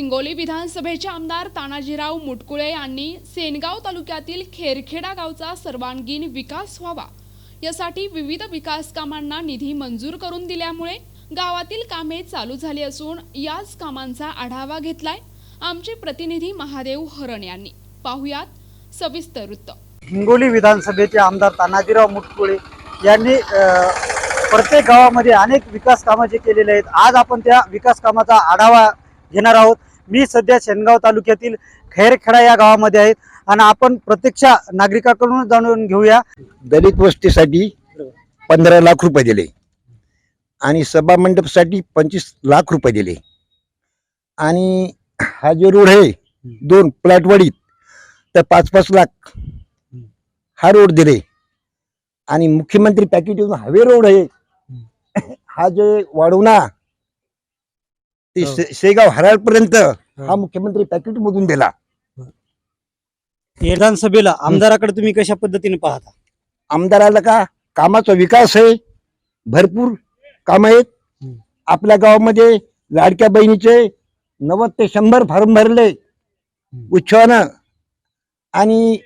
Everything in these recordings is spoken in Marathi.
हिंगोली विधानसभेचे आमदार तानाजीराव मुटकुळे यांनी सेनगाव तालुक्यातील खेरखेडा गावचा सर्वांगीण विकास व्हावा. यासाठी विविध विकास कामांना निधी मंजूर करून दिल्यामुळे गावातील कामे चालू झाली असून याच कामांचा आढावा घेतलाय आमचे प्रतिनिधी महादेव हरण यांनी. पाहुयात सविस्तर वृत्त. हिंगोली विधानसभेचे आमदार तानाजीराव मुटकुळे यांनी प्रत्येक गावामध्ये अनेक विकास कामं जे केलेले आहेत आज आपण त्या विकास कामाचा आढावा घेणार आहोत. मी सध्या शेनगाव तालुक्यातील खैरखेडा या गावामध्ये आहेत आणि आपण प्रत्यक्ष नागरिकाकडून जाणून घेऊया. दलित वस्तीसाठी पंधरा लाख रुपये दिले. आणि सभा मंडपसाठी पंचवीस लाख रुपये दिले. आणि हा जो रोड आहे दोन प्लॅटवाडीत तर पाच पाच लाख हा रोड दिले. आणि मुख्यमंत्री पॅकेज हवे रोड आहे. हा जे वाढवणार ते हो. शे- शेगाव हराळपर्यंत हा. मुख्यमंत्री पॅकेज मधून दिला विधानसभेला आमदाराकडे तुम्ही कशा पद्धतीने पाहता? आमदाराला का? कामाचा विकास आहे. भरपूर काम आहेत. हम्म. आपल्या गावामध्ये लाडक्या बहिणीचे नव्वद ते शंभर फॉर्म भरले उत्सवानं आणि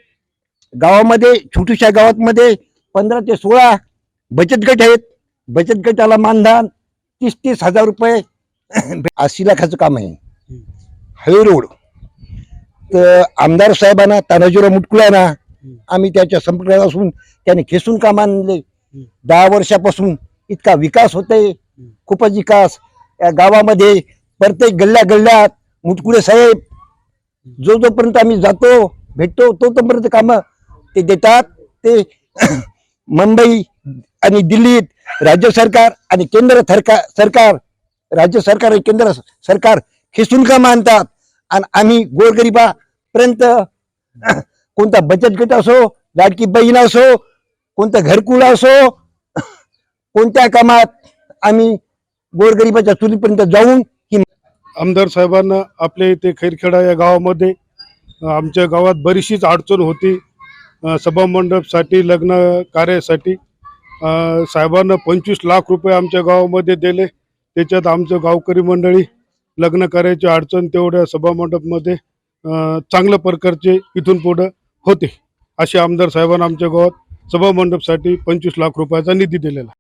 गावामध्ये छोट्याशा गावामध्ये पंधरा ते सोळा बचत गट आहेत. बचत गटाला मानधन तीस तीस हजार रुपये अस्सी लाखाचं काम आहे. Highway road. तर आमदार साहेबांना तानाजीराव मुटकुळांना आम्ही त्याच्या संपर्कात असून त्याने खेचून काम आणले. दहा वर्षापासून इतका विकास होतोय. खूपच विकास. या गावामध्ये प्रत्येक गल्ल्या गल्ल्यात मुटकुळे साहेब जो जोपर्यंत आम्ही जातो भेटतो तो तोपर्यंत काम ते देतात. ते मुंबई आणि दिल्लीत राज्य सरकार आणि केंद्र सरकार सरकार राज्य सरकार आणि केंद्र सरकार खेचून कामं आणतात आणि आम्ही गोरगरिबापर्यंत कोणता बचत गट असो लाडकी बहीण असो कोणतं घरकुल असो कोणत्या कामात आम्ही गोरगरिबाच्या चुलीपर्यंत जाऊन ही आमदार साहेबांना आपल्या इथे खैरखेडा या गावामध्ये आमच्या गावात बरीचशीच अडचण होती. सभामंडपसाठी लग्न कार्यासाठी साहेबांना पंचवीस लाख रुपये आमच्या गावामध्ये दिले. त्याच्यात आमचं गावकरी मंडळी लग्न करायची अडचण तेवढ्या सभामंडपमध्ये चांगल्या प्रकारचे इथून पुढं होते. असे आमदार साहेबांना आमच्या गावात सभामंडपसाठी पंचवीस लाख रुपयाचा निधी दिलेला